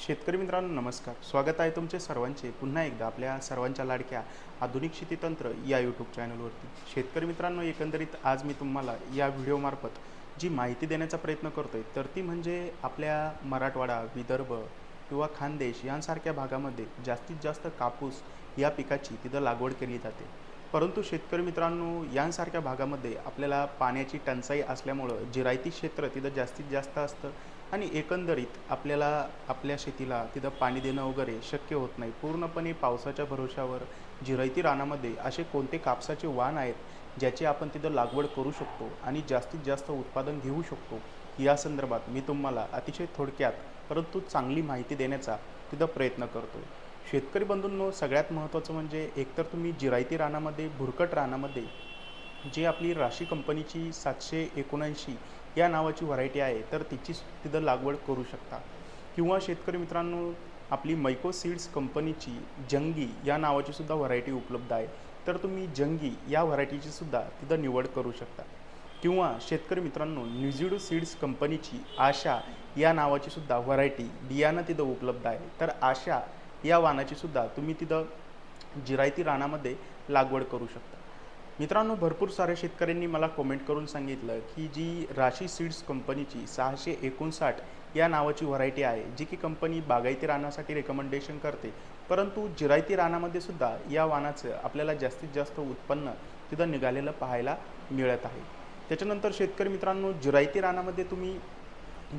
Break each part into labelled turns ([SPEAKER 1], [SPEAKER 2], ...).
[SPEAKER 1] शेतकरी मित्रांनो नमस्कार. स्वागत आहे तुमचे सर्वांचे. पुन्हा एकदा आपल्या सर्वांच्या लाडक्या आधुनिक शेतीतंत्र या यूट्यूब चॅनलवरती शेतकरी मित्रांनो एकंदरीत आज मी तुम्हाला या व्हिडिओमार्फत जी माहिती देण्याचा प्रयत्न करतो आहे तर ती म्हणजे आपल्या मराठवाडा विदर्भ किंवा खानदेश यांसारख्या भागामध्ये जास्तीत जास्त कापूस या पिकाची तिथं लागवड केली जाते. परंतु शेतकरी मित्रांनो यांसारख्या भागामध्ये आपल्याला पाण्याची टंचाई असल्यामुळं जिरायती क्षेत्र तिथं जास्तीत जास्त असतं. आणि एकंदरीत आपल्याला आपल्या शेतीला तिथं पाणी देणं वगैरे शक्य होत नाही. पूर्णपणे पावसाच्या भरोशावर जिरायती रानामध्ये असे कोणते कापसाचे वाण आहेत ज्याची आपण तिथं लागवड करू शकतो आणि जास्तीत जास्त उत्पादन घेऊ शकतो? या संदर्भात मी तुम्हाला अतिशय थोडक्यात परंतु चांगली माहिती देण्याचा तिथं प्रयत्न करतो शेतकरी बंधूंनो सगळ्यात महत्त्वाचं म्हणजे एकतर तुम्ही जिरायती रानामध्ये भुरकट रानामध्ये जी आपली राशी कंपनीची सातशे एकोणऐंशी या नावाची व्हरायटी आहे तर तिची तिथं लागवड करू शकता. किंवा शेतकरी मित्रांनो आपली मैको सीड्स कंपनीची जंगी या नावाची सुद्धा व्हरायटी उपलब्ध आहे. तर तुम्ही जंगी या व्हरायटीची सुद्धा तिथं निवड करू शकता. किंवा शेतकरी मित्रांनो न्यूझिडो सीड्स कंपनीची आशा या नावाची सुद्धा व्हरायटी बियाणं तिथं उपलब्ध आहे. तर आशा या वाणाची सुद्धा तुम्ही तिथं जिरायती रानामध्ये लागवड करू शकता. मित्रांनो भरपूर साऱ्या शेतकऱ्यांनी मला कमेंट करून सांगितलं की जी राशी सीड्स कंपनीची सहाशे एकोणसाठ या नावाची व्हरायटी आहे जी की कंपनी बागायती रानासाठी रेकमेंडेशन करते. परंतु जिरायती रानामध्ये सुद्धा या वाणाचं आपल्याला जास्तीत जास्त उत्पन्न तिथं निघालेलं पाहायला मिळत आहे. त्याच्यानंतर शेतकरी मित्रांनो जिरायती रानामध्ये तुम्ही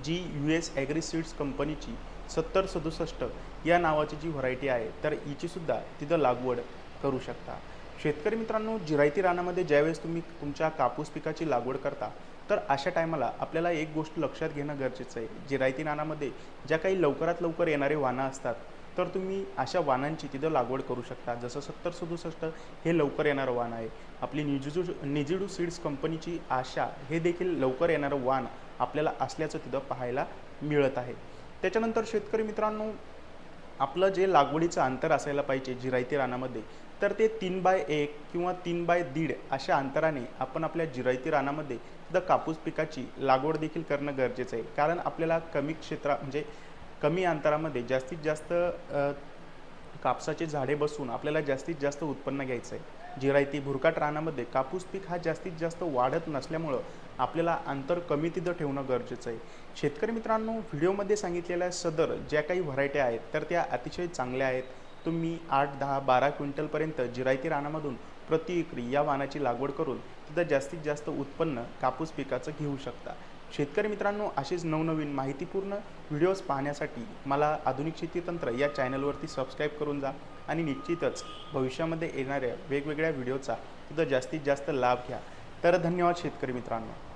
[SPEAKER 1] G U S agri seeds कंपनीची सत्तर सदुसष्ट या नावाची जी व्हरायटी आहे तर हिचीसुद्धा तिथं लागवड करू शकता. शेतकरी मित्रांनो जिरायती रानामध्ये ज्यावेळेस तुम्ही तुमच्या कापूस पिकाची लागवड करता तर अशा टायमाला आपल्याला एक गोष्ट लक्षात घेणं गरजेचं आहे. जिरायती रानामध्ये ज्या काही लवकरात लवकर येणारे वाणं असतात तर तुम्ही अशा वाहनांची तिथं लागवड करू शकता. जसं सत्तर सदुसष्ट हे लवकर येणारं वाण आहे. आपली निजिडू निजिडू सीड्स कंपनीची आशा हे देखील लवकर येणारं वाण आपल्याला असल्याचं तिथं पाहायला मिळत आहे. त्याच्यानंतर शेतकरी मित्रांनो आपलं जे लागवडीचं अंतर असायला पाहिजे जिरायती रानामध्ये तर ते तीन बाय एक किंवा तीन बाय दीड अशा अंतराने आपण आपल्या जिरायती रानामध्ये सुद्धा कापूस पिकाची लागवड देखील करणं गरजेचं आहे. कारण आपल्याला कमी क्षेत्रा म्हणजे कमी अंतरामध्ये जास्तीत जास्त कापसाचे झाडे बसून आपल्याला जास्तीत जास्त उत्पन्न घ्यायचं आहे. जिरायती भुरकाट रानामध्ये कापूस पीक हा जास्तीत जास्त वाढत नसल्यामुळं आपल्याला अंतर कमी तिथं ठेवणं गरजेचं आहे. शेतकरी मित्रांनो व्हिडिओमध्ये सांगितलेल्या सदर ज्या काही व्हरायट्या आहेत तर त्या अतिशय चांगल्या आहेत. तुम्ही आठ दहा बारा क्विंटलपर्यंत जिरायती रानामधून प्रति एकरी या वाणाची लागवड करून तिथं जास्तीत जास्त उत्पन्न कापूस पिकाचं घेऊ शकता. शेतकरी मित्रांनो असेच नवनवीन माहितीपूर्ण व्हिडिओज पाहण्यासाठी मला आधुनिक शेतीतंत्र या चॅनलवरती सबस्क्राईब करून जा आणि निश्चितच भविष्यामध्ये येणाऱ्या वेगवेगळ्या व्हिडिओचा तिथं जास्तीत जास्त लाभ घ्या. तर धन्यवाद शेतकरी मित्रांनो.